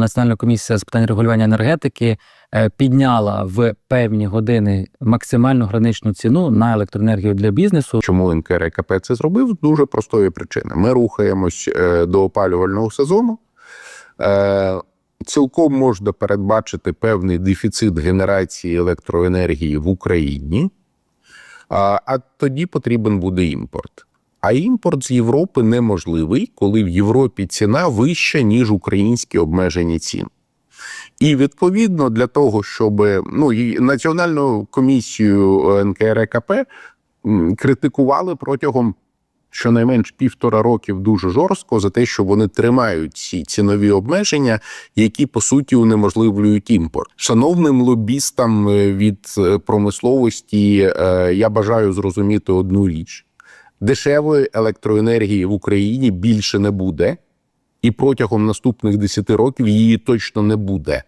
нещодавно Національна комісія з питань регулювання енергетики е, підняла в певні години максимальну граничну ціну на електроенергію для бізнесу. Чому НКРКП це зробив? Дуже простої причини. Ми рухаємось е, до опалювального сезону. Е, Цілком можна передбачити певний дефіцит генерації електроенергії в Україні, а тоді потрібен буде імпорт. А імпорт з Європи неможливий, коли в Європі ціна вища, ніж українські обмежені ціни. І відповідно для того, щоб ну і національну комісію е, НКРКП критикували протягом щонайменш півтора років дуже жорстко за те, що вони тримають ці цінові обмеження, які по суті унеможливлюють імпорт. Шановним лобістам е, від е, промисловості я бажаю зрозуміти одну річ: дешевої електроенергії в Україні більше не буде, і протягом наступних 10 років її точно не буде.